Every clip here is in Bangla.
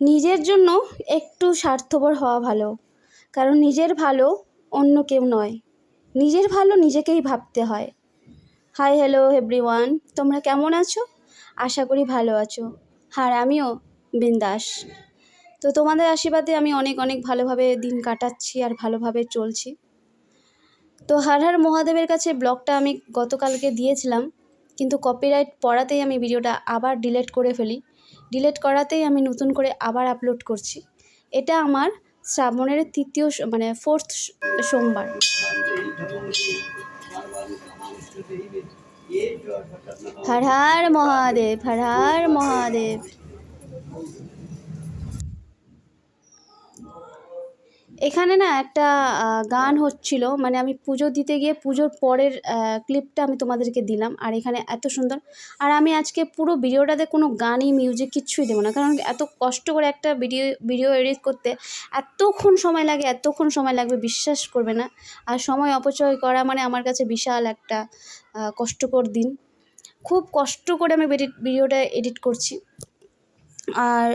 নিজের জন্য একটু স্বার্থপর হওয়া ভালো। কারণ নিজের ভালো অন্য কেউ নয়। নিজের ভালো নিজেকেই ভাবতে হয়। হাই হ্যালো এভরিওয়ান তোমরা কেমন আছো? আশা করি ভালো আছো। আর আমিও বিন্দাস। তো তোমাদের আশীর্বাদে আমি অনেক অনেক ভালোভাবে দিন কাটাচ্ছি আর ভালোভাবে চলছি। তো হার হার মহাদেবের কাছে ব্লগটা আমি গতকালকে দিয়েছিলাম। কিন্তু কপিরাইট পড়াতেই আমি ভিডিওটা আবার ডিলিট করে ফেলি। ডিলিট করাতেই আমি নতুন করে আবার আপলোড করছি। এটা আমার শ্রাবণের তৃতীয় মানে ফোর্থ সোমবার। হর হর মহাদেব, হর হর মহাদেব। এখানে না একটা গান হচ্ছিল মানে আমি পুজো দিতে গিয়ে পুজোর পরের ক্লিপটা আমি তোমাদেরকে দিলাম, আর এখানে এত সুন্দর। আর আমি আজকে পুরো ভিডিওটাতে কোনো গানই মিউজিক কিচ্ছুই দেবো না, কারণ এত কষ্ট করে একটা ভিডিও ভিডিও এডিট করতে এতক্ষণ সময় লাগে, এতক্ষণ সময় লাগবে, বিশ্বাস করবে না। আর সময় অপচয় করা মানে আমার কাছে বিশাল একটা কষ্টকর দিন। খুব কষ্ট করে আমি ভিডি- ভিডিওটা এডিট করছি। আর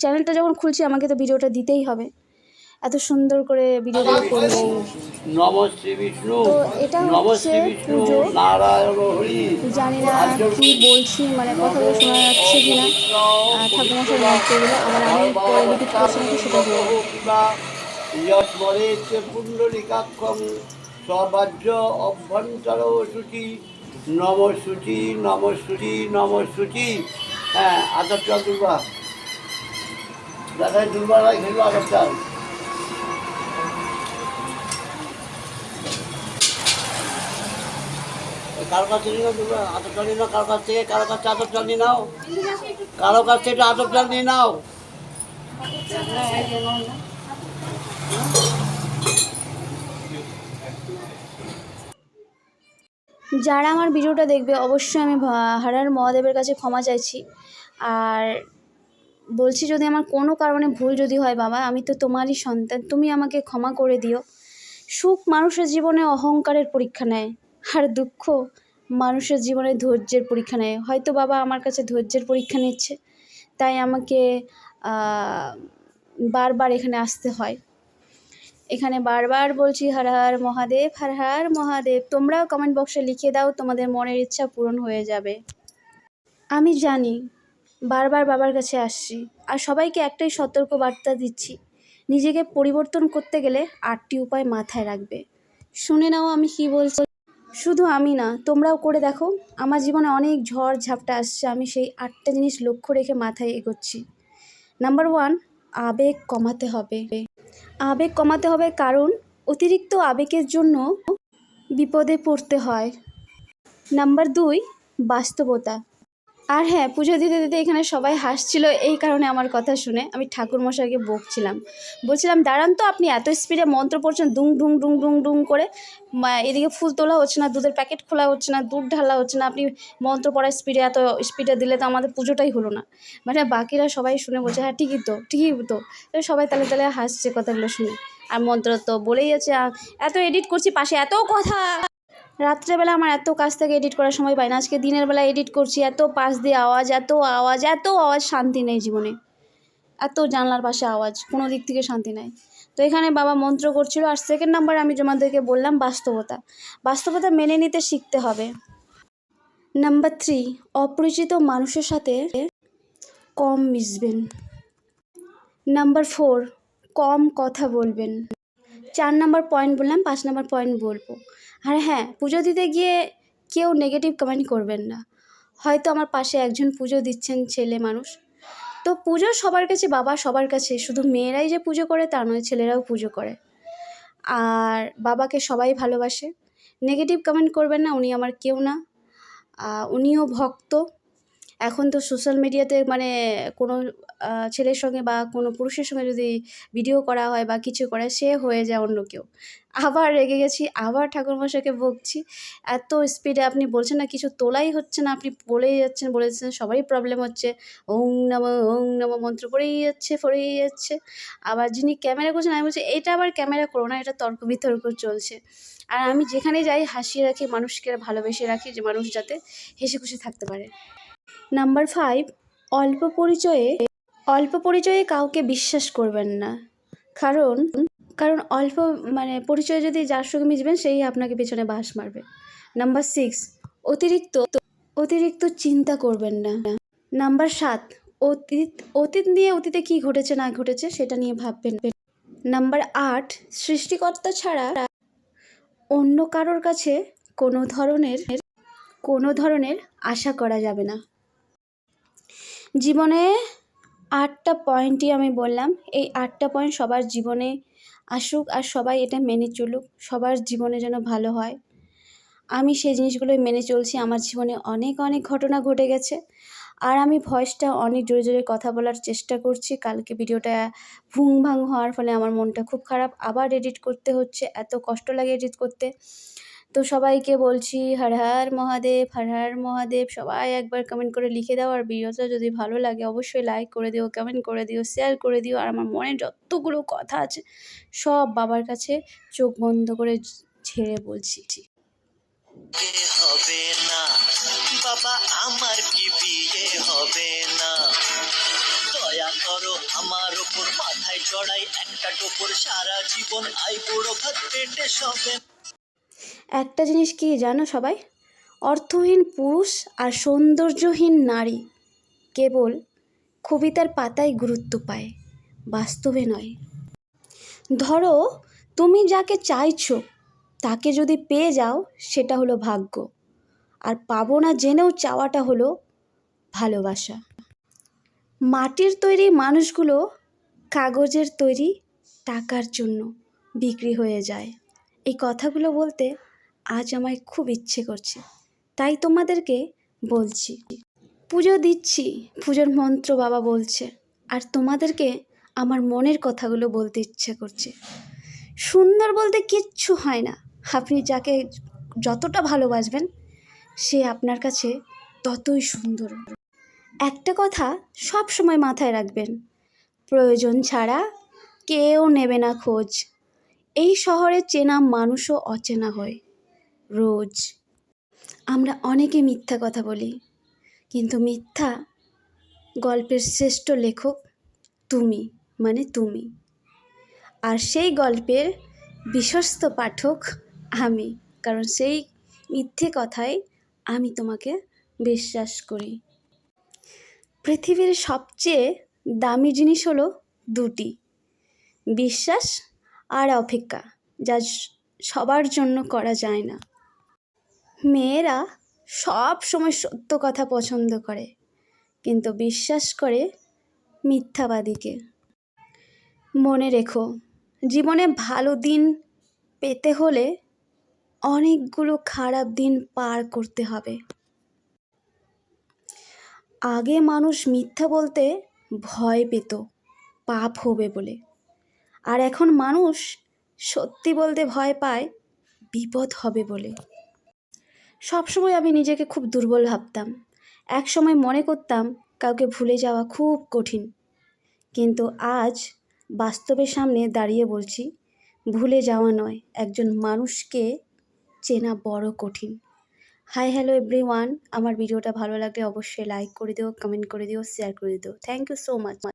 চ্যানেলটা যখন খুলছি, আমাকে তো ভিডিওটা দিতেই হবে। এত সুন্দর করে ভিডিওটা করব তো এটা হচ্ছে পুজো। জানি না কি বলছি মানে কথাগুলো শোনা যাচ্ছে কি না ঠাকুমশাই মন্ত্রগুলো আবার আমি পরে করছি নাকি সেটা বলব সবাজ্য অভ্যন্তর নম নম নম হ্যাঁ আদর চাল দুর্বা। দেখায় দুর্বা খেলব আদর চাল কারও কাছ থেকে নিও দুর্বা আদর চাল নিয়ে নাও কারও কাছ থেকে কারও কাছে আদর চাল নিয়ে নাও। কারও কাছ থেকে আদর চাল নিয়ে নাও। যারা আমার ভিডিওটা দেখবে, অবশ্যই আমি হারার মহাদেবের কাছে ক্ষমা চাইছি। আর বলছি, যদি আমার কোনো কারণে ভুল যদি হয়, বাবা, আমি তো তোমারই সন্তান, তুমি আমাকে ক্ষমা করে দিও। সুখ মানুষের জীবনে অহংকারের পরীক্ষা নেয়। আর দুঃখ। মানুষের জীবনে ধৈর্যের পরীক্ষা নেয়। হয়তো বাবা আমার কাছে ধৈর্যের পরীক্ষা নিচ্ছে। তাই আমাকে বারবার এখানে আসতে হয়। এখানে বারবার বলছি, হর হর মহাদেব, হর হর মহাদেব। তোমরাও কমেন্ট বক্সে লিখে দাও, তোমাদের মনের ইচ্ছা পূরণ হয়ে যাবে। আমি জানি, বারবার বাবার কাছে আসছি। আর সবাইকে একটাই সতর্ক বার্তা দিচ্ছি, নিজেকে পরিবর্তন করতে গেলে আটটি উপায় মাথায় রাখবে। শুনে নাও আমি কি বলছি। শুধু আমি না, তোমরাও করে দেখো। আমার জীবনে অনেক ঝড় ঝাপটা আসছে, আমি সেই আটটা জিনিস লক্ষ্য রেখে মাথায় এগোচ্ছি। নাম্বার ওয়ান আবেগ কমাতে হবে। আবেগ কমাতে হবে কারণ অতিরিক্ত আবেগের জন্য বিপদে পড়তে হয়। নাম্বার দুই, বাস্তবতা। আর হ্যাঁ পুজো দিতে দিতে এখানে সবাই হাসছিল, এই কারণে আমার কথা শুনে আমি ঠাকুর মশাইকে বকছিলাম। বলছিলাম, দাঁড়ান তো, আপনি এত স্পিডে মন্ত্র পড়ছেন ডুং ডুং ডুং ডুং ডুং করে। এদিকে ফুল তোলা হচ্ছে না, দুধের প্যাকেট খোলা হচ্ছে না, দুধ ঢালা হচ্ছে না, আপনি মন্ত্র পড়ার স্পিডে এত স্পিডে দিলে তো আমাদের পুজোটাই হলো না। মানে বাকিরা সবাই শুনে বলছে হ্যাঁ ঠিকই তো ঠিকই তো। তো সবাই তালে তালে হাসছে কথাগুলো শুনে। আর মন্ত্র তো বলেই আছে এত এডিট করছি, পাশে এত কথা। রাত্রেবেলা আমার এত কাজ থেকে এডিট করার সময় পাই না। আজকে দিনের বেলা এডিট করছি, এত পাশ দিয়ে আওয়াজ, এত আওয়াজ এত আওয়াজ শান্তি নেই জীবনে। এত জানলার পাশে আওয়াজ, কোনো দিক থেকে শান্তি নেই। তো এখানে বাবা মন্ত্র করছিল, আর সেকেন্ড নাম্বার আমি তোমাদেরকে বললাম বাস্তবতা। বাস্তবতা মেনে নিতে শিখতে হবে। নাম্বার থ্রি অপরিচিত মানুষের সাথে কম মিশবেন। নাম্বার ফোর কম কথা বলবেন। চার নাম্বার পয়েন্ট বললাম, পাঁচ নাম্বার পয়েন্ট বলব। আর হ্যাঁ পুজো দিতে গিয়ে কেউ নেগেটিভ কমেন্ট করবেন না। হয়তো আমার পাশে একজন পুজো দিচ্ছেন ছেলে মানুষ। তো পুজো সবার কাছে বাবা সবার কাছে, শুধু মেয়েরাই যে পুজো করে তা নয়, ছেলেরাও পুজো করে। আর বাবাকে সবাই ভালোবাসে। নেগেটিভ কমেন্ট করবেন না, উনি আমার কেউ না। উনিও ভক্ত। এখন তো সোশ্যাল মিডিয়াতে মানে কোনো ছেলের সঙ্গে বা কোনো পুরুষের সঙ্গে যদি ভিডিও করা হয় বা কিছু করে, সে হয়ে যায় অন্য কেউ। আবার রেগে গেছি, আবার ঠাকুরমশাইকে বকছি। এত স্পিডে আপনি বলছেন না, কিছু তোলাই হচ্ছে না, আপনি বলেই যাচ্ছেন বলে যাচ্ছেন, সবারই প্রবলেম হচ্ছে। ওং নম ওং নম মন্ত্র পড়েই যাচ্ছে পড়েই যাচ্ছে। আবার যিনি ক্যামেরা করছেন, আমি বলছি, এটা আবার ক্যামেরা করো না, এটা তর্ক বিতর্ক চলছে। আর আমি যেখানে যাই, হাসিয়ে রাখি, মানুষকে ভালোবেসে রাখি যে মানুষ যাতে হেসে খুশি থাকতে পারে। নাম্বার ফাইভ অল্প পরিচয়ে অল্প পরিচয়ে কাউকে বিশ্বাস করবেন না। কারণ কারণ অল্প মানে পরিচয় যদি যার সঙ্গে মিশবেন, সেই আপনাকে পেছনে বাস মারবে। নাম্বার সিক্স অতিরিক্ত অতিরিক্ত চিন্তা করবেন না। নাম্বার সাত, অতীত অতীত নিয়ে অতীতে কী ঘটেছে, না ঘটেছে, সেটা নিয়ে ভাববেন নাম্বার আট, সৃষ্টিকর্তা ছাড়া অন্য কারোর কাছে কোনো ধরনের কোনো ধরনের আশা করা যাবে না। জীবনে আটটা পয়েন্টই আমি বললাম। এই আটটা পয়েন্ট সবার জীবনে আসুক আর সবাই এটা মেনে চলুক, সবার জীবনে যেন ভালো হয়। আমি সেই জিনিসগুলোই মেনে চলছি। আমার জীবনে অনেক অনেক ঘটনা ঘটে গেছে। আর আমি ভয়েসটা অনেক জোরে জোরে কথা বলার চেষ্টা করছি। কালকে ভিডিওটা ভুং ভাং হওয়ার ফলে আমার মনটা খুব খারাপ। আবার এডিট করতে হচ্ছে। এত কষ্ট লাগে এডিট করতে। তো সবাইকে বলছি হর হর মহাদেব, হর হর মহাদেব, সবাই একবার কমেন্ট করে লিখে দাও আর ভিডিওটা যদি ভালো লাগে অবশ্যই লাইক করে দিও কমেন্ট করে দিও শেয়ার করে দিও আর আমার মনে যতগুলো কথা আছে সব বাবার কাছে চোখ বন্ধ করে ছেড়ে বলছি হবে না, বাবা আমার কি বিয়ে হবে না? দয়া করো আমার ওপর মাথায় চড়াই একটা টোপর সারা জীবন আই বুড়ো ভাত পেটে সবে একটা জিনিস কি জানো সবাই? অর্থহীন পুরুষ আর সৌন্দর্যহীন নারী কেবল কবিতার পাতায় গুরুত্ব পায়, বাস্তবে নয়। ধরো, তুমি যাকে চাইছো, তাকে যদি পেয়ে যাও, সেটা হলো ভাগ্য। আর পাবো না জেনেও চাওয়াটা হলো ভালোবাসা। মাটির তৈরি মানুষগুলো কাগজের তৈরি টাকার জন্য বিক্রি হয়ে যায়। এই কথাগুলো বলতে আজ আমায় খুব ইচ্ছে করছে। তাই তোমাদেরকে বলছি। পুজো দিচ্ছি, পুজোর মন্ত্র বাবা বলছে, আর তোমাদেরকে আমার মনের কথাগুলো বলতে ইচ্ছে করছে। সুন্দর বলতে কিচ্ছু হয় না। আপনি যাকে যতটা ভালোবাসবেন, সে আপনার কাছে ততই সুন্দর। একটা কথা সব সময় মাথায় রাখবেন, প্রয়োজন ছাড়া কেউ নেবে না খোঁজ। এই শহরে চেনা মানুষও অচেনা হয়। রোজ। আমরা অনেকে মিথ্যা কথা বলি, কিন্তু মিথ্যা গল্পের শ্রেষ্ঠ লেখক তুমি মানে তুমি। আর সেই গল্পের বিশ্বস্ত পাঠক আমি, কারণ সেই মিথ্যে কথাই আমি তোমাকে বিশ্বাস করি। পৃথিবীর সবচেয়ে দামি জিনিস হলো দুটি, বিশ্বাস আর অপেক্ষা, যা সবার জন্য করা যায় না। মেয়েরা সব সময় সত্য কথা পছন্দ করে, কিন্তু বিশ্বাস করে মিথ্যাবাদীকে। মনে রেখো, জীবনে ভালো দিন পেতে হলে অনেকগুলো খারাপ দিন পার করতে হবে। আগে মানুষ মিথ্যা বলতে ভয় পেত, পাপ হবে বলে। আর এখন মানুষ সত্যি বলতে ভয় পায়, বিপদ হবে বলে। সবসময় আমি নিজেকে খুব দুর্বল ভাবতাম। এক সময় মনে করতাম কাউকে ভুলে যাওয়া খুব কঠিন। কিন্তু আজ বাস্তবের সামনে দাঁড়িয়ে বলছি, ভুলে যাওয়া নয়, একজন মানুষকে চেনা বড় কঠিন। হাই হ্যালো এভরি ওয়ান আমার ভিডিওটা ভালো লাগলে অবশ্যই লাইক করে দিও, কমেন্ট করে দিও, শেয়ার করে দিও। Thank you so much.